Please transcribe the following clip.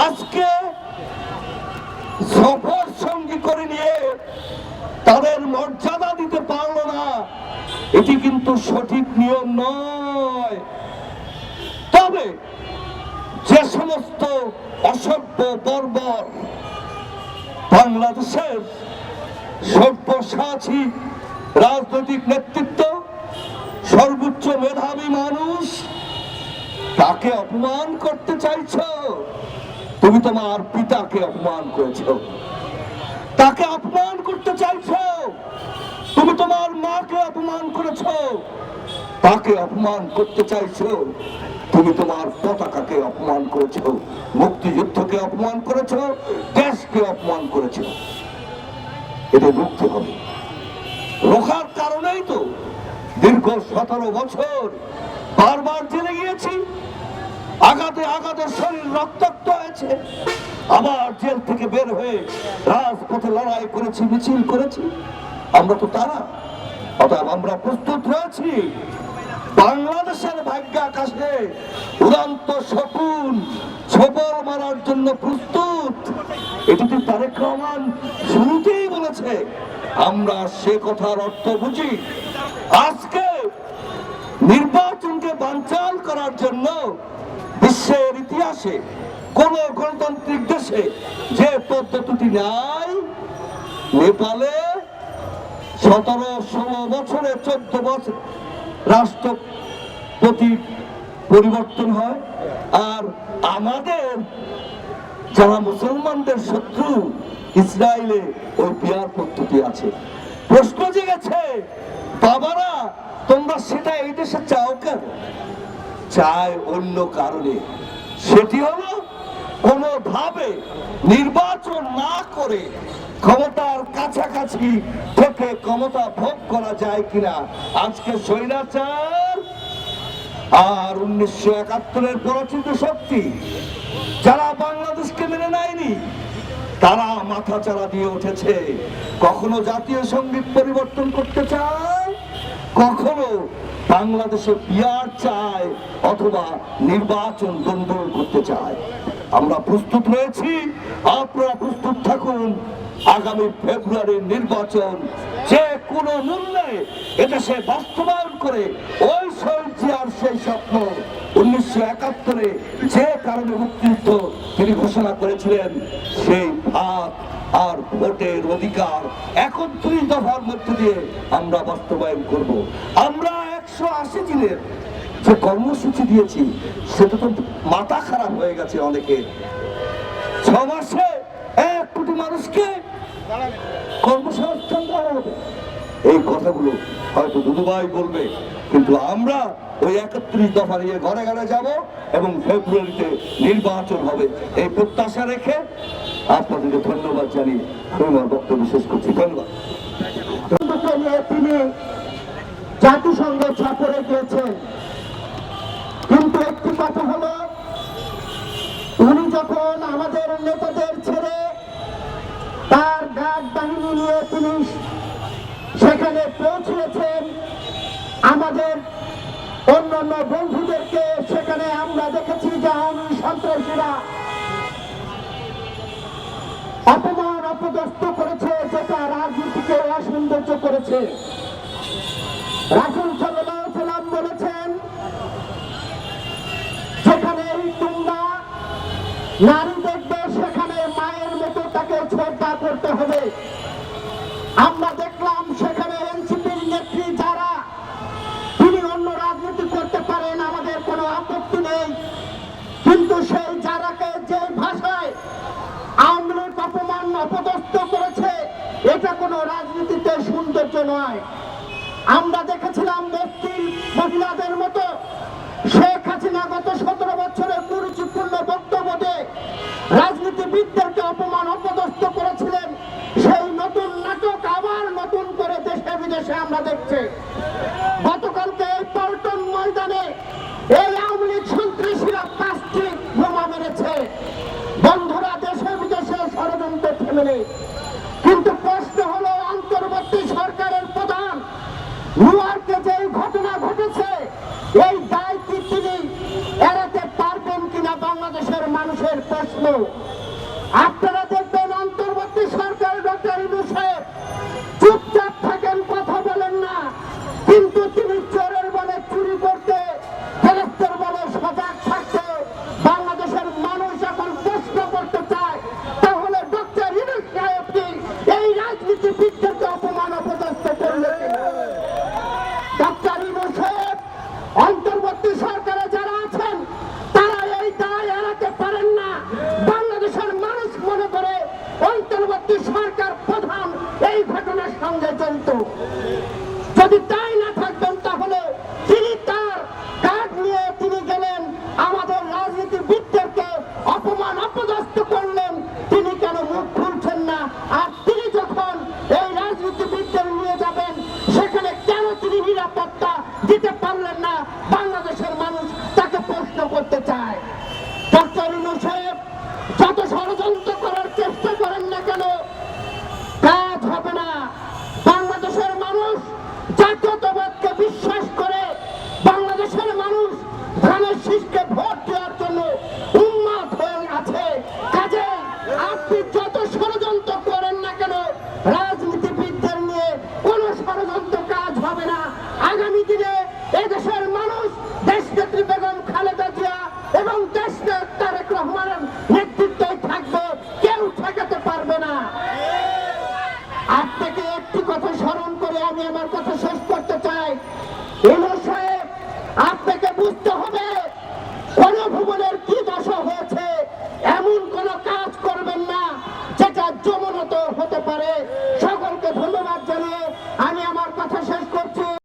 আজকে সফর সঙ্গী করে নিয়ে তাদের মর্যাদা দিতে পারল না, এটি কিন্তু সঠিক নিয়ম নয়। তবে যে সমস্ত অসভ্য বর্বর বাংলাদেশের সব্যসাচী রাজনৈতিক নেতৃত্ব, সর্বোচ্চ মেধাবী মানুষ তাকে অপমান করতে চাইছো? তুমি তোমার পিতাকে অপমান করেছ। তাকে অপমান করতে চাইছ। তুমি তোমার মাকে অপমান করেছ। তাকে অপমান করতে চাইছ। তুমি তোমার পতাকাকে অপমান করেছ। মুক্তিযুদ্ধকে অপমান করেছ। দেশকে অপমান করেছ। এটা রুখতে হবে। রোখার কারণেই তো দীর্ঘ সতেরো বছর বারবার জেলে গিয়েছি। আঘাতে আঘাতে শরীর রক্তাক্ত হয়েছে। আবার জেল থেকে বের হয়ে রাজপথে লড়াই করেছি, মিছিল করেছি। আমরা তো তারা, অতএব আমরা প্রস্তুত রয়েছি। বাংলাদেশের ভাগ্য আকাশে উড়ান্ত শকুন ছবল মারার জন্য প্রস্তুত। এটি তো তারেক রহমান শুরুতেই বলেছে, আমরা সে কথার অর্থ বুঝি। আজকে নির্বাচনকে বাঞ্চাল করার জন্য বিশ্বের ইতিহাসে, কোন গণতান্ত্রিক দেশে যে পদ্ধতিটি নাই, নেপালে সতেরো ষোলো বছরে চোদ্দ বছর রাষ্ট্রপতি পরিবর্তন হয়। আর আমাদের যারা মুসলমানদের শত্রু, ইসরায়েলে ওই বিয়ার পদ্ধতি আছে। প্রশ্ন জেগেছে, বাবারা, তোমরা সেটা এই দেশে চাও কেন? চায় অন্য কারণে। সেটি হলো, কোনোভাবে নির্বাচন না করে ক্ষমতার কাছাকাছি থেকে ক্ষমতা ভোগ করা যায় কিনা। আজকে স্বৈরাচার আর উনিশশো একাত্তরের পরাচিত শক্তি, যারা বাংলাদেশকে মেনে নেয়নি, তারা মাথা চারা দিয়ে উঠেছে। কখনো জাতীয় সংগীত পরিবর্তন করতে চায়, কখনো বাংলাদেশে বিয়ার চায় অথবা নির্বাচন দণ্ডল করতে চায়। আমরা প্রস্তুত রয়েছি। আপনারা প্রস্তুত থাকুন। আগামী ফেব্রুয়ারির নির্বাচন যে কোনো মূল্যে এটা সে বাস্তবায়ন করে ওই শহীদ সেই স্বপ্ন উনিশশো একাত্তরে যে কারণে মুক্তিযুদ্ধ তিনি ঘোষণা করেছিলেন, সেই ভাত আর ভোটের অধিকার একত্রিশ দফার মধ্যে দিয়ে আমরা বাস্তবায়ন করব। আমরা একশো আশি দিনের যে কর্মসূচি দিয়েছি, সেটা তো মাথা খারাপ হয়ে গেছে অনেকে। ছ মাসে এক কোটি মানুষকে কর্মসংস্থান দেওয়া হবে। এই কথাগুলো হয়তো দুদুভাই বলবে, কিন্তু আমরা ওই একত্রিশ দফা নিয়ে ঘরে ঘরে যাব এবং ফেব্রুয়ারিতে নির্বাচন হবে। এই প্রত্যাশা রেখে আপনাদেরকে ধন্যবাদ জানিয়ে আমি আমার বক্তব্য শেষ করছি। ধন্যবাদ। তিনি জাতিসংঘ সফরে গিয়েছেন কিন্তু একটি কথা হলো, উনি যখন আমাদের নেতাদের ছেড়ে তার গার্ড বাহিনী নিয়ে তিনি সেখানে পৌঁছেছেন, আমাদের অন্যান্য বন্ধুদেরকে সেখানে আমরা দেখেছি যে আওয়ামী সন্ত্রাসীরা অপমান, অপদস্থ করেছে, যেটা রাজনীতিকে অসৌন্দর্য করেছে। নারী দেখবে, সেখানে মায়ের মতো তাকে শ্রদ্ধা করতে হবে। আমরা দেখলাম সেখানে এনসিপির নেত্রী যারা, তিনি অন্য রাজনীতি করতে পারেন, আমাদের কোনো আপত্তি নেই। কিন্তু সেই যারাকে যে ভাষায় আওয়ামী লীগ অপমান, অপদস্থ করেছে, এটা কোনো রাজনীতিতে সৌন্দর্য নয়। আমরা দেখেছিলাম ব্যক্তির মহিলাদের মতো শেখ হাসিনা গত সতেরো বছরের কুরুচিপূর্ণ বক্তব্য দিয়ে রাজনীতিবিদদেরকে অপমান, অপদস্থ করেছিলেন। সেই নতুন নাটক আবার নতুন করে দেশে বিদেশে আমরা দেখছি। গতকালকে এই পল্টন ময়দানে এই আওয়ামী লীগ সন্ত্রাসীরা পাঁচটি বোমা মেরেছে। বন্ধুরা, দেশে বিদেশে ষড়যন্ত্র থেমে নেই কিন্তু প্রশ্ন হলো অন্তর্বর্তী সরকারের প্রধান নিউইয়র্কে যে ঘটনা ঘটেছে এই দায় কি তিনি এড়াতে পারবেন কিনা বাংলাদেশের মানুষ মানুষের প্রশ্ন habitar. আমার কথা